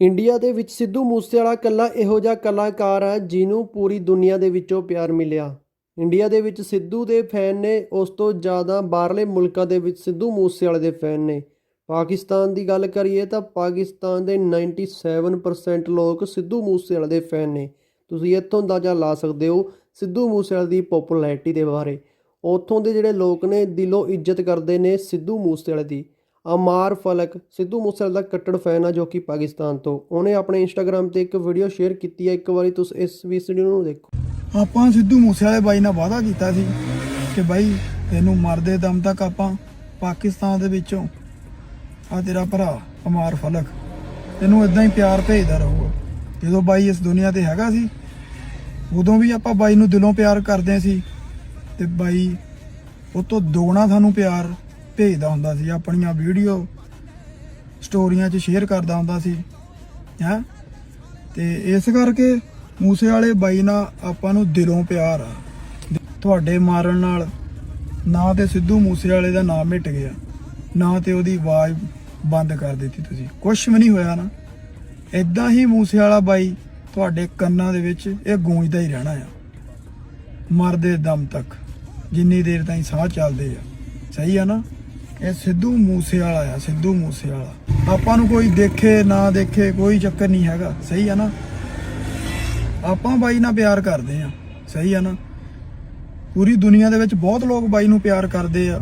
India ਦੇ ਵਿੱਚ ਸਿੱਧੂ ਮੂਸੇਵਾਲਾ ਇਕੱਲਾ ਇਹੋ ਜਿਹਾ ਕਲਾਕਾਰ ਹੈ ਜਿਹਨੂੰ ਪੂਰੀ ਦੁਨੀਆ ਦੇ ਵਿੱਚੋਂ ਪਿਆਰ ਮਿਲਿਆ। ਇੰਡੀਆ ਦੇ ਵਿੱਚ ਸਿੱਧੂ ਦੇ ਫੈਨ ਨੇ ਉਸ ਤੋਂ ਜ਼ਿਆਦਾ ਬਾਹਰਲੇ ਮੁਲਕਾਂ ਦੇ ਵਿੱਚ ਸਿੱਧੂ ਮੂਸੇਵਾਲੇ ਦੇ ਫੈਨ ਨੇ। ਪਾਕਿਸਤਾਨ ਦੀ ਗੱਲ ਕਰੀਏ ਤਾਂ ਪਾਕਿਸਤਾਨ ਦੇ 97% ਲੋਕ ਸਿੱਧੂ ਮੂਸੇਵਾਲੇ ਦੇ ਫੈਨ ਨੇ। ਤੁਸੀਂ ਇੱਥੋਂ ਅੰਦਾਜ਼ਾ ਲਾ ਸਕਦੇ ਹੋ ਸਿੱਧੂ ਮੂਸੇਵਾਲੇ ਦੀ ਪਪੂਲੈਰਿਟੀ ਦੇ ਬਾਰੇ। ਉੱਥੋਂ ਦੇ ਜਿਹੜੇ ਲੋਕ ਨੇ ਦਿਲੋਂ ਇੱਜ਼ਤ ਕਰਦੇ ਨੇ ਸਿੱਧੂ ਮੂਸੇਵਾਲੇ ਦੀ। ਅਮਾਰ ਫਲਕ ਸਿੱਧੂ ਮੂਸੇਵਾਲੇ ਦਾ ਕੱਟੜ ਫੈਨ ਆ ਜੋ ਕਿ ਪਾਕਿਸਤਾਨ ਤੋਂ। ਉਹਨੇ ਆਪਣੇ ਇੰਸਟਾਗ੍ਰam ਤੇ ਇੱਕ ਵੀਡੀਓ ਸ਼ੇਅਰ ਕੀਤੀ ਹੈ ਇੱਕ ਵਾਰੀ ਤੁਸੀਂ ਇਸ ਵੀਡੀਓ ਨੂੰ ਦੇਖੋ। ਆਪਾਂ ਸਿੱਧੂ ਮੂਸੇਵਾਲੇ ਬਾਈ ਨਾਲ ਵਾਅਦਾ ਕੀਤਾ ਸੀ ਕਿ ਬਾਈ, ਤੈਨੂੰ ਮਰਦੇ ਦਮ ਤੱਕ ਆਪਾਂ ਪਾਕਿਸਤਾਨ ਦੇ ਵਿੱਚੋਂ ਆ ਤੇਰਾ ਭਰਾ ਅਮਾਰ ਫਲਕ, ਤੈਨੂੰ ਇਦਾਂ ਹੀ ਪਿਆਰ ਭੇਜਦਾ ਰਹੂਗਾ। ਜਦੋਂ ਬਾਈ ਇਸ ਦੁਨੀਆ ਤੇ ਹੈਗਾ ਸੀ, ਉਦੋਂ ਵੀ ਆਪਾਂ ਬਾਈ ਨੂੰ ਦਿਲੋਂ ਪਿਆਰ ਕਰਦੇ ਸੀ ਤੇ ਬਾਈ, ਉਹ ਤੋਂ ਦੁਗਣਾ ਸਾਨੂੰ ਪਿਆਰ ਭੇਜਦਾ ਹੁੰਦਾ ਸੀ, ਆਪਣੀਆਂ ਵੀਡੀਓ ਸਟੋਰੀਆਂ 'ਚ ਸ਼ੇਅਰ ਕਰਦਾ ਹੁੰਦਾ ਸੀ, ਹੈਂ? ਤੇ ਇਸ ਕਰਕੇ ਮੂਸੇ ਵਾਲੇ ਬਾਈ ਨਾਲ ਆਪਾਂ ਨੂੰ ਦਿਲੋਂ ਪਿਆਰ ਆ। ਤੁਹਾਡੇ ਮਾਰਨ ਨਾਲ ਨਾ ਤੇ ਸਿੱਧੂ ਮੂਸੇ ਵਾਲੇ ਦਾ ਨਾਮ ਮਿਟ ਗਿਆ, ਨਾ ਤੇ ਉਹਦੀ ਆਵਾਜ਼ ਬੰਦ ਕਰ ਦਿੱਤੀ ਤੁਸੀਂ। ਕੁਝ ਵੀ ਨਹੀਂ ਹੋਇਆ ਨਾ। ਇਦਾਂ ਹੀ ਮੂਸੇ ਵਾਲਾ ਬਾਈ ਤੁਹਾਡੇ ਕੰਨਾਂ ਦੇ ਵਿੱਚ ਇਹ ਗੂੰਜਦਾ ਹੀ ਰਹਿਣਾ ਆ। ਮਰਦੇ ਦਮ ਤੱਕ, ਜਿੰਨੀ ਦੇਰ ਤਾਈਂ ਸਾਹ ਚੱਲਦੇ ਆ। ਸਹੀ ਆ ਨਾ? ਇਹ ਸਿੱਧੂ ਮੂਸੇ ਵਾਲਾ ਆ, ਸਿੱਧੂ ਮੂਸੇ ਵਾਲਾ ਆਪਾਂ ਨੂੰ ਕੋਈ ਦੇਖੇ, ਨਾ ਦੇਖੇ, ਕੋਈ ਚੱਕਰ ਨਹੀਂ ਹੈਗਾ। ਸਹੀ ਆ ਨਾ? ਆਪਾਂ ਬਾਈ ਨਾਲ ਪਿਆਰ ਕਰਦੇ ਆ। ਸਹੀ ਆ ਨਾ? ਪੂਰੀ ਦੁਨੀਆ ਦੇ ਵਿੱਚ ਬਹੁਤ ਲੋਕ ਬਾਈ ਨੂੰ ਪਿਆਰ ਕਰਦੇ ਆ।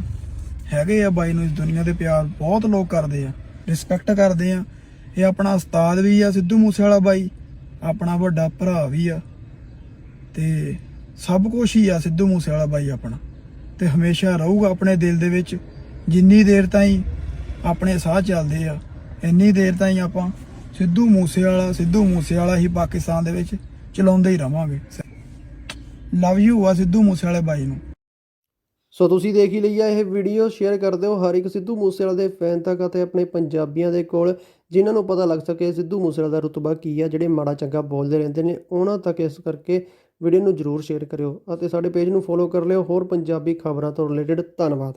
ਹੈਗੇ ਆ ਬਾਈ ਨੂੰ ਇਸ ਦੁਨੀਆ ਦੇ ਪਿਆਰ। ਬਹੁਤ ਲੋਕ ਕਰਦੇ ਆ। ਰਿਸਪੈਕਟ ਕਰਦੇ ਆ। ਇਹ ਆਪਣਾ ਉਸਤਾਦ ਵੀ ਆ, ਸਿੱਧੂ ਮੂਸੇ ਵਾਲਾ ਬਾਈ। ਆਪਣਾ ਵੱਡਾ ਭਰਾ ਵੀ ਆ। ਤੇ ਸਭ ਕੁਝ ਹੀ ਆ ਸਿੱਧੂ ਮੂਸੇ ਵਾਲਾ ਬਾਈ ਆਪਣਾ। ਤੇ ਹਮੇਸ਼ਾ ਰਹੂਗਾ ਆਪਣੇ ਦਿਲ ਦੇ ਵਿੱਚ। ਜਿੰਨੀ ਦੇਰ ਤਾਈਂ ਆਪਣੇ ਸਾਹ ਚੱਲਦੇ ਆ, ਇੰਨੀ ਦੇਰ ਤਾਈਂ ਆਪਾਂ ਸਿੱਧੂ ਮੂਸੇਵਾਲਾ ਸਿੱਧੂ ਮੂਸੇਵਾਲਾ ਹੀ ਪਾਕਿਸਤਾਨ ਦੇ ਵਿੱਚ ਚਲਾਉਂਦੇ ਹੀ ਰਵਾਂਗੇ। ਲਵ ਯੂ ਆ ਸਿੱਧੂ ਮੂਸੇਵਾਲੇ ਬਾਈ ਨੂੰ। ਸੋ ਤੁਸੀਂ ਦੇਖ ਹੀ ਲਈ ਆ ਇਹ ਵੀਡੀਓ ਸ਼ੇਅਰ ਕਰ ਦਿਓ ਹਰ ਇੱਕ ਸਿੱਧੂ ਮੂਸੇਵਾਲੇ ਦੇ ਫੈਨ ਤੱਕ ਅਤੇ ਆਪਣੇ ਪੰਜਾਬੀਆਂ ਦੇ ਕੋਲ, ਜਿਨ੍ਹਾਂ ਨੂੰ ਪਤਾ ਲੱਗ ਸਕੇ ਸਿੱਧੂ ਮੂਸੇਵਾਲੇ ਦਾ ਰੁਤਬਾ ਕੀ ਆ, ਜਿਹੜੇ ਮਾੜਾ ਚੰਗਾ ਬੋਲਦੇ ਰਹਿੰਦੇ ਨੇ, ਉਹਨਾਂ ਤੱਕ ਇਸ ਕਰਕੇ ਵੀਡੀਓ ਨੂੰ ਜਰੂਰ ਸ਼ੇਅਰ ਕਰਿਓ ਅਤੇ ਸਾਡੇ ਪੇਜ ਨੂੰ ਫੋਲੋ ਕਰ ਲਿਓ। ਹੋਰ ਪੰਜਾਬੀ ਖਬਰਾਂ ਤੋਂ ਰਿਲੇਟਡ ਧੰਨਵਾਦ।